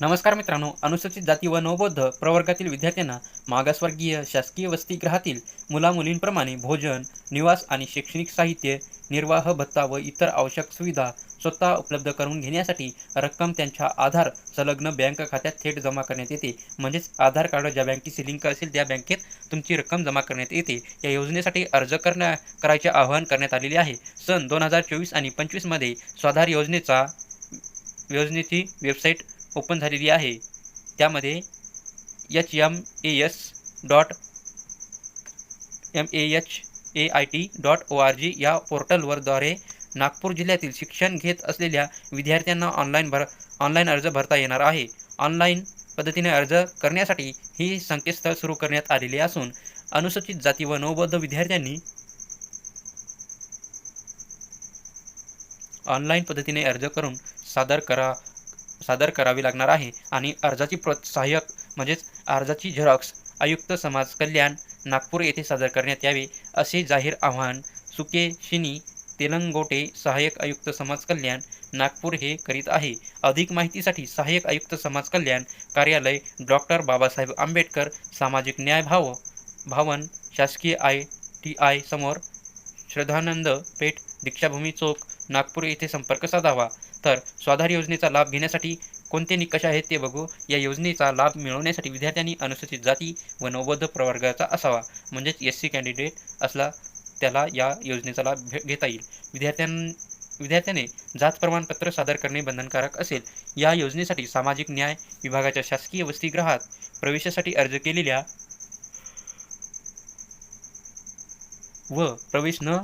नमस्कार मित्रांनो अनुसूचित जाती व नवबौद्ध प्रवर्गातील विद्यार्थ्यांना मागासवर्गीय शासकीय वसतिगृहातील मुलामुलींप्रमाणे भोजन निवास आणि शैक्षणिक साहित्य निर्वाह भत्ता व इतर आवश्यक सुविधा स्वतः उपलब्ध करून घेण्यासाठी रक्कम त्यांच्या आधार संलग्न बँक खात्यात थेट जमा करण्यात येते. म्हणजेच आधार कार्ड ज्या बँकेशी लिंक असेल त्या बँकेत तुमची रक्कम जमा करण्यात येते. या योजनेसाठी अर्ज करण्या करायचे आवाहन करण्यात आलेले आहे. सन दोन हजार चोवीस आणि पंचवीसमध्ये स्वाधार योजनेचा योजनेची वेबसाईट ओपन झालेली आहे. त्यामध्ये H M A S dot M A H A I T dot O R G या पोर्टलवरद्वारे नागपूर जिल्ह्यातील शिक्षण घेत असलेल्या विद्यार्थ्यांना ऑनलाईन भर ऑनलाईन अर्ज भरता येणार आहे. ऑनलाईन पद्धतीने अर्ज करण्यासाठी ही संकेतस्थळ सुरू करण्यात आलेले असून अनुसूचित जाती व नौबद्ध विद्यार्थ्यांनी ऑनलाईन पद्धतीने अर्ज करून सादर करा सादर करावी लागणार आहे. आणि अर्जाची प्रोत्साहक म्हणजेच अर्जाची झेरॉक्स आयुक्त समाज कल्याण नागपूर येथे सादर करण्यात यावे असे जाहीर आवाहन सुके शिनी तेलंगोटे सहाय्यक आयुक्त समाज कल्याण नागपूर हे करीत आहे. अधिक माहितीसाठी सहाय्यक आयुक्त समाज कल्याण कार्यालय डॉक्टर बाबासाहेब आंबेडकर सामाजिक न्याय भाव भावन शासकीय आय टी आय समोर श्रद्धानंद पेठ दीक्षाभूमी चौक नागपूर येथे संपर्क साधावा. तर स्वाधार योजनेचा लाभ घेण्यासाठी कोणते निकष आहेत ते बघू. या योजनेचा लाभ मिळवण्यासाठी विद्यार्थ्यांनी अनुसूचित जाती व नवबद्ध प्रवर्गाचा असावा. म्हणजेच एस सी कॅन्डिडेट असला त्याला या योजनेचा लाभ भे घेता येईल. विद्यार्थ्यां विद्यार्थ्याने जात प्रमाणपत्र सादर करणे बंधनकारक असेल. या योजनेसाठी सामाजिक न्याय विभागाच्या शासकीय वसतिगृहात प्रवेशासाठी अर्ज केलेल्या व प्रवेश न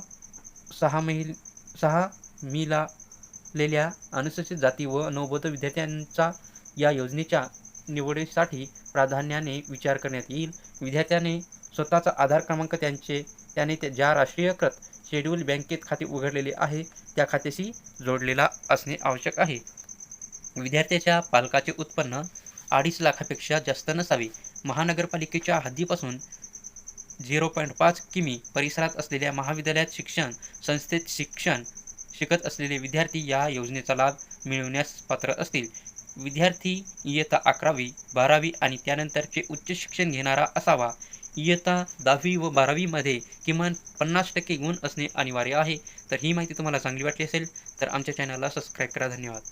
सहा महिल सहा मिळालेल्या अनुसूचित जाती व नवबोध विद्यार्थ्यांचा या योजनेच्या निवडीसाठी प्राधान्याने विचार करण्यात येईल. विद्यार्थ्याने स्वतःचा आधार क्रमांक त्यांचे त्याने त्या ज्या राष्ट्रीयकृत शेड्यूल बँकेत खाते उघडलेले आहे त्या खात्याशी जोडलेला असणे आवश्यक आहे. विद्यार्थ्याच्या पालकाचे उत्पन्न अडीच लाखापेक्षा जास्त नसावे. महानगरपालिकेच्या हद्दीपासून झिरो पॉईंट पाच किमी परिसरात असलेल्या महाविद्यालयात शिक्षण संस्थेत शिक्षण शिकत असलेले विद्यार्थी या योजनेचा लाभ मिळवण्यास पात्र असतील. विद्यार्थी इयत्ता अकरावी बारावी आणि त्यानंतरचे उच्च शिक्षण घेणारा असावा. इयत्ता दहावी व बारावीमध्ये किमान पन्नास टक्के गुण असणे अनिवार्य आहे. तर ही माहिती तुम्हाला चांगली वाटली असेल तर आमच्या चॅनलला सबस्क्राईब करा. धन्यवाद.